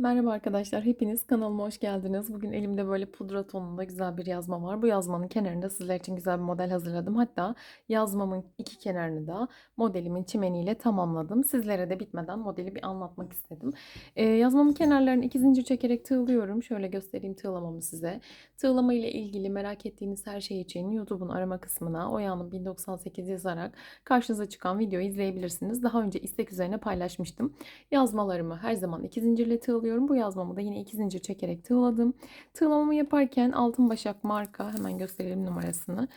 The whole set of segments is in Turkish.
Merhaba arkadaşlar, hepiniz kanalıma hoş geldiniz. Bugün elimde böyle pudra tonunda güzel bir yazma var. Bu yazmanın kenarında sizler için güzel bir model hazırladım. Hatta yazmamın iki kenarını da modelimin çimeniyle tamamladım. Sizlere de bitmeden modeli bir anlatmak istedim. Ee, yazmamın kenarlarını iki zincir çekerek tığlıyorum. Şöyle göstereyim tığlamamı size. Tığlama ile ilgili merak ettiğiniz her şey için YouTube'un arama kısmına Oya'nın 1098 yazarak karşınıza çıkan videoyu izleyebilirsiniz. Daha önce istek üzerine paylaşmıştım. Yazmalarımı her zaman iki zincirle tığlıyorum. Bu yazmamı da yine iki zincir çekerek tığladım. Tığlamamı yaparken Altın Başak marka hemen gösterelim numarasını.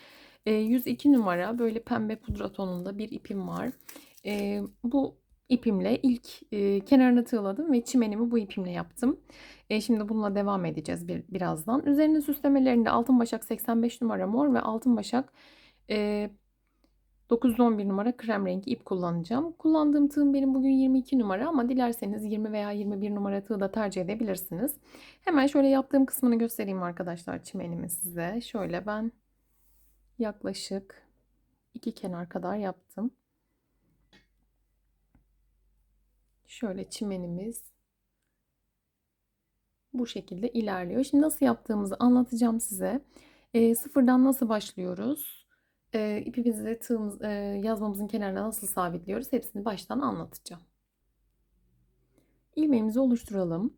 E, 102 numara böyle pembe pudra tonunda bir ipim var. E, bu ipimle ilk e, kenarını tığladım ve çimenimi bu ipimle yaptım. E, şimdi bununla devam edeceğiz bir, birazdan. Üzerinde süslemelerinde Altın Başak 85 numara mor ve Altın Başak e, 911 numara krem rengi ip kullanacağım. Kullandığım tığım benim bugün 22 numara ama dilerseniz 20 veya 21 numara tığ da tercih edebilirsiniz. Hemen şöyle yaptığım kısmını göstereyim arkadaşlar çimenimi size. Şöyle ben yaklaşık iki kenar kadar yaptım. Şöyle çimenimiz bu şekilde ilerliyor. Şimdi nasıl yaptığımızı anlatacağım size. E, sıfırdan nasıl başlıyoruz? E, ipimizi tığımız, e, yazmamızın kenarına nasıl sabitliyoruz hepsini baştan anlatacağım. İlmeğimizi oluşturalım.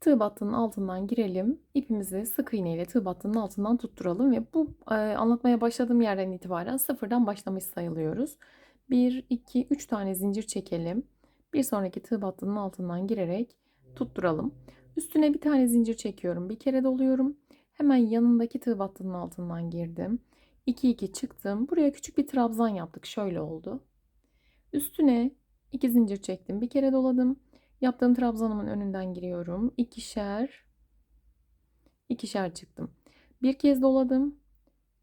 Tığ battının altından girelim. İpimizi sık iğne ile tığ battının altından tutturalım ve bu e, anlatmaya başladığım yerden itibaren sıfırdan başlamış sayılıyoruz. 1, 2, 3 tane zincir çekelim. Bir sonraki tığ battının altından girerek tutturalım. Üstüne bir tane zincir çekiyorum. Bir kere doluyorum. Hemen yanındaki tığ battının altından girdim. 2 2 çıktım. Buraya küçük bir trabzan yaptık. Şöyle oldu. Üstüne 2 zincir çektim. Bir kere doladım. Yaptığım trabzanımın önünden giriyorum. İkişer ikişer çıktım. Bir kez doladım.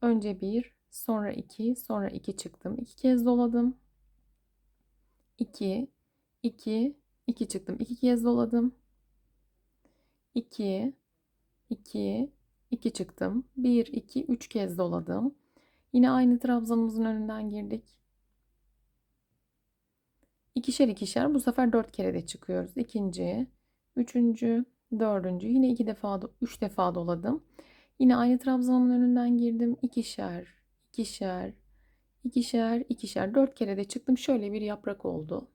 Önce bir, sonra iki, sonra iki çıktım. İki kez doladım. 2 2 2 çıktım. İki kez doladım. 2 2 2 çıktım. 1 2 3 kez doladım. Yine aynı trabzanımızın önünden girdik. İkişer ikişer bu sefer dört kere de çıkıyoruz. İkinci, üçüncü, dördüncü. Yine iki defa, üç defa doladım. Yine aynı trabzanımın önünden girdim. İkişer, ikişer, ikişer, ikişer. Dört kere de çıktım. Şöyle bir yaprak oldu.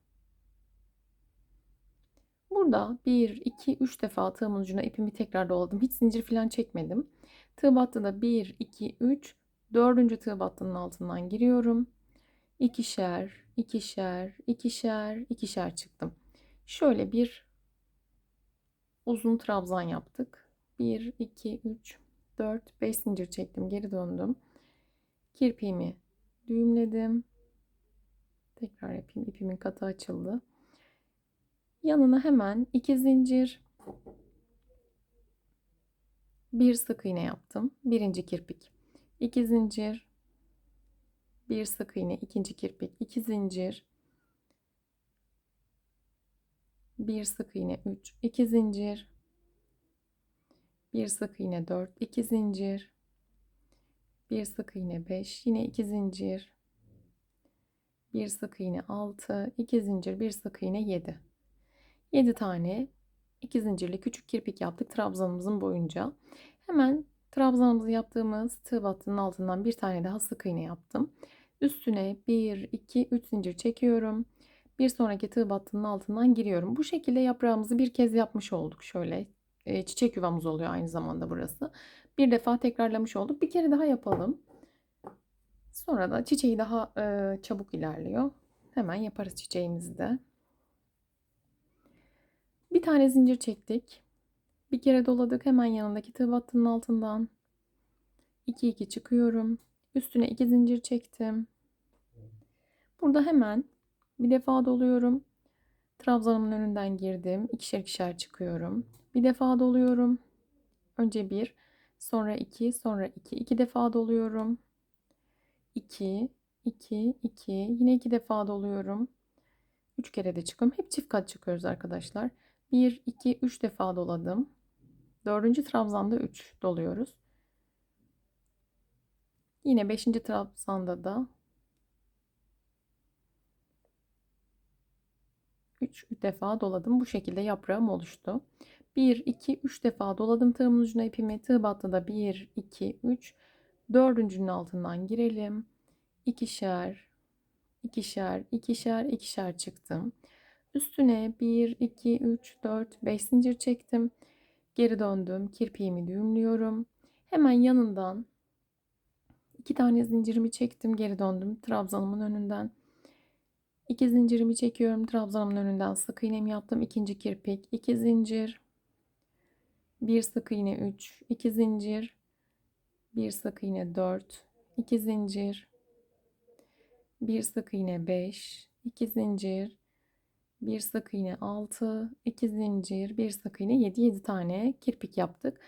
Burada bir, iki, üç defa tığımın ucuna ipimi tekrar doladım. Hiç zincir falan çekmedim. Tığ battıda bir, iki, üç, Dördüncü tığ battının altından giriyorum. İkişer, ikişer, ikişer, ikişer çıktım. Şöyle bir uzun trabzan yaptık. 1, 2, 3, 4, 5 zincir çektim. Geri döndüm. Kirpiğimi düğümledim. Tekrar yapayım. İpimin katı açıldı. Yanına hemen iki zincir, bir sık iğne yaptım. Birinci kirpik. 2 zincir, bir sık iğne, ikinci kirpik, 2 zincir, bir sık iğne 3, 2 zincir, bir sık iğne 4, 2 zincir, bir sık iğne 5, yine 2 zincir, bir sık iğne 6, 2 zincir, bir sık iğne 7. 7 tane. 2 zincirli küçük kirpik yaptık trabzanımızın boyunca. Hemen Trabzanımızı yaptığımız tığ battının altından bir tane daha sık iğne yaptım. Üstüne 1, 2, 3 zincir çekiyorum. Bir sonraki tığ battının altından giriyorum. Bu şekilde yaprağımızı bir kez yapmış olduk. Şöyle e, çiçek yuvamız oluyor aynı zamanda burası. Bir defa tekrarlamış olduk. Bir kere daha yapalım. Sonra da çiçeği daha e, çabuk ilerliyor. Hemen yaparız çiçeğimizi de. Bir tane zincir çektik. Bir kere doladık. Hemen yanındaki tığ battının altından 2 2 çıkıyorum. Üstüne 2 zincir çektim. Burada hemen bir defa doluyorum. Trabzanımın önünden girdim. İkişer ikişer çıkıyorum. Bir defa doluyorum. Önce bir, sonra iki, sonra iki. İki defa doluyorum. İki, iki, iki. Yine iki defa doluyorum. Üç kere de çıkıyorum. Hep çift kat çıkıyoruz arkadaşlar. Bir, iki, üç defa doladım. Dördüncü trabzanda 3 doluyoruz. Yine beşinci trabzanda da 3 defa doladım. Bu şekilde yaprağım oluştu. 1, 2, 3 defa doladım tığımın ucuna ipimi. Tığ battıda 1, 2, 3. Dördüncünün altından girelim. İkişer, ikişer, ikişer, ikişer çıktım. Üstüne 1, 2, 3, 4, 5 zincir çektim. Geri döndüm. Kirpiğimi düğümlüyorum. Hemen yanından iki tane zincirimi çektim. Geri döndüm. Trabzanımın önünden. İki zincirimi çekiyorum. Trabzanımın önünden sık iğnemi yaptım. İkinci kirpik. iki zincir. Bir sık iğne 3. 2 zincir. Bir sık iğne 4. 2 zincir. Bir sık iğne 5. 2 zincir. Bir sık iğne 6. 2 zincir. Bir sık iğne 7. 7 tane kirpik yaptık.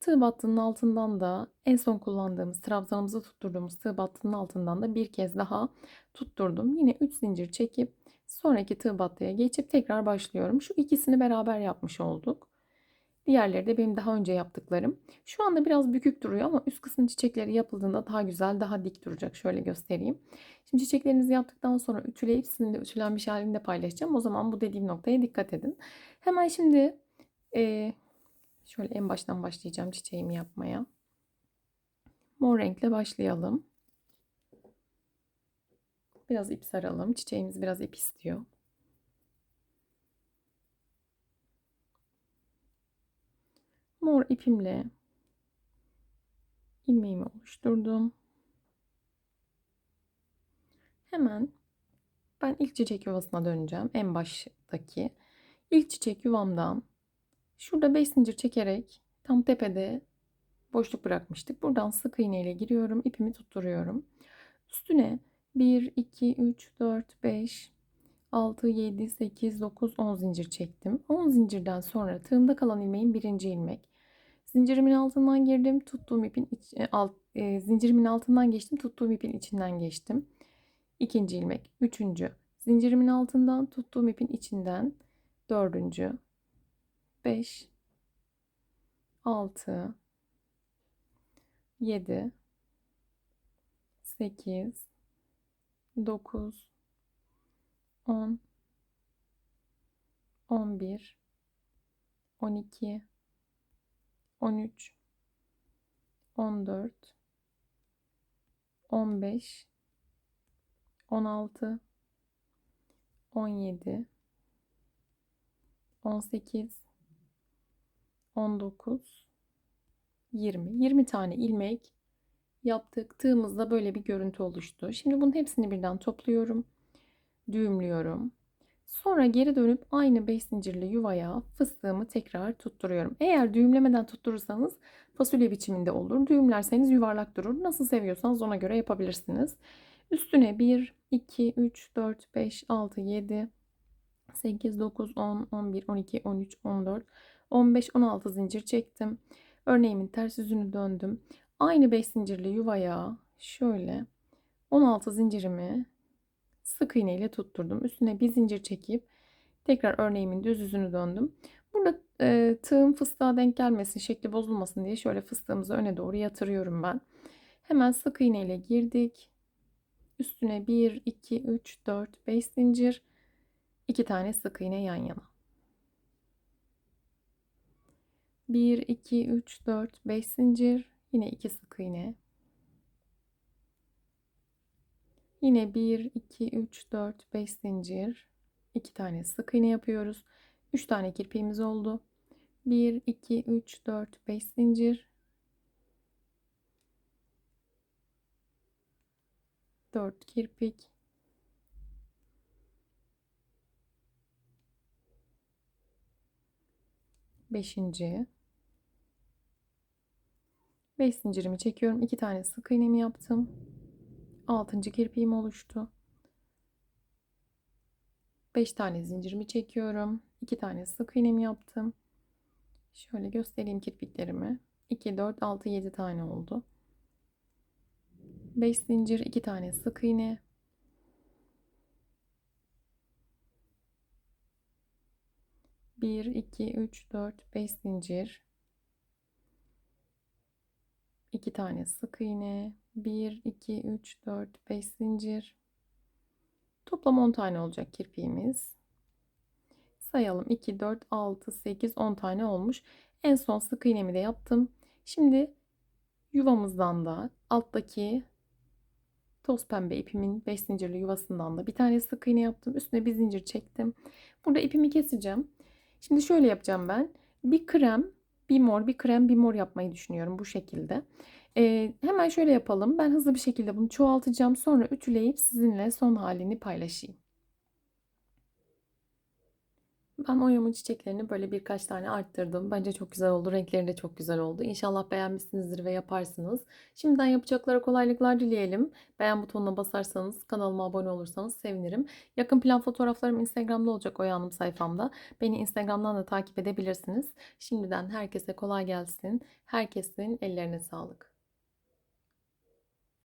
Tığ battının altından da en son kullandığımız trabzanımızı tutturduğumuz tığ battının altından da bir kez daha tutturdum. Yine 3 zincir çekip sonraki tığ battıya geçip tekrar başlıyorum. Şu ikisini beraber yapmış olduk. Diğerleri de benim daha önce yaptıklarım. Şu anda biraz bükük duruyor ama üst kısım çiçekleri yapıldığında daha güzel, daha dik duracak. Şöyle göstereyim. Şimdi çiçeklerinizi yaptıktan sonra ütüleyip sizinle ütülenmiş halini de paylaşacağım. O zaman bu dediğim noktaya dikkat edin. Hemen şimdi e, şöyle en baştan başlayacağım çiçeğimi yapmaya. Mor renkle başlayalım. Biraz ip saralım. Çiçeğimiz biraz ip istiyor. Mor ipimle ilmeğimi oluşturdum. Hemen ben ilk çiçek yuvasına döneceğim. En baştaki ilk çiçek yuvamdan şurada 5 zincir çekerek tam tepede boşluk bırakmıştık. Buradan sık iğne ile giriyorum. ipimi tutturuyorum. Üstüne 1, 2, 3, 4, 5, 6, 7, 8, 9, 10 zincir çektim. 10 zincirden sonra tığımda kalan ilmeğin birinci ilmek. Zincirimin altından girdim. Tuttuğum ipin iç, e, alt, e, zincirimin altından geçtim. Tuttuğum ipin içinden geçtim. İkinci ilmek. Üçüncü. Zincirimin altından tuttuğum ipin içinden. Dördüncü. Beş. Altı. Yedi. Sekiz. Dokuz. On. On bir. On iki. 13 14 15 16 17 18 19 20 20 tane ilmek yaptık. Tığımızda böyle bir görüntü oluştu. Şimdi bunun hepsini birden topluyorum. Düğümlüyorum. Sonra geri dönüp aynı 5 zincirli yuvaya fıstığımı tekrar tutturuyorum. Eğer düğümlemeden tutturursanız fasulye biçiminde olur. Düğümlerseniz yuvarlak durur. Nasıl seviyorsanız ona göre yapabilirsiniz. Üstüne 1, 2, 3, 4, 5, 6, 7, 8, 9, 10, 11, 12, 13, 14, 15, 16 zincir çektim. Örneğimin ters yüzünü döndüm. Aynı 5 zincirli yuvaya şöyle 16 zincirimi sık iğne ile tutturdum. Üstüne bir zincir çekip tekrar örneğimin düz yüzünü döndüm. Burada e, tığım fıstığa denk gelmesin, şekli bozulmasın diye şöyle fıstığımızı öne doğru yatırıyorum ben. Hemen sık iğne ile girdik. Üstüne 1, 2, 3, 4, 5 zincir. 2 tane sık iğne yan yana. 1, 2, 3, 4, 5 zincir. Yine 2 sık iğne. Yine 1, 2, 3, 4, 5 zincir. 2 tane sık iğne yapıyoruz. 3 tane kirpiğimiz oldu. 1, 2, 3, 4, 5 zincir. 4 kirpik. Beşinci. 5 zincirimi çekiyorum. 2 tane sık iğnemi yaptım. 6. kirpiğim oluştu. 5 tane zincirimi çekiyorum. 2 tane sık iğnemi yaptım. Şöyle göstereyim kirpiklerimi. 2, 4, 6, 7 tane oldu. 5 zincir, 2 tane sık iğne. Bir, iki, üç, dört, beş zincir. 2 tane sık iğne. 1, 2, 3, 4, 5 zincir. Toplam 10 tane olacak kirpiğimiz. Sayalım 2, 4, 6, 8, 10 tane olmuş. En son sık iğnemi de yaptım. Şimdi yuvamızdan da alttaki toz pembe ipimin 5 zincirli yuvasından da bir tane sık iğne yaptım. Üstüne bir zincir çektim. Burada ipimi keseceğim. Şimdi şöyle yapacağım ben. Bir krem, bir mor, bir krem, bir mor yapmayı düşünüyorum bu şekilde. Ee, hemen şöyle yapalım. Ben hızlı bir şekilde bunu çoğaltacağım. Sonra ütüleyip sizinle son halini paylaşayım. Ben oyamın çiçeklerini böyle birkaç tane arttırdım. Bence çok güzel oldu. Renkleri de çok güzel oldu. İnşallah beğenmişsinizdir ve yaparsınız. Şimdiden yapacaklara kolaylıklar dileyelim. Beğen butonuna basarsanız, kanalıma abone olursanız sevinirim. Yakın plan fotoğraflarım Instagram'da olacak Oya sayfamda. Beni Instagram'dan da takip edebilirsiniz. Şimdiden herkese kolay gelsin. Herkesin ellerine sağlık.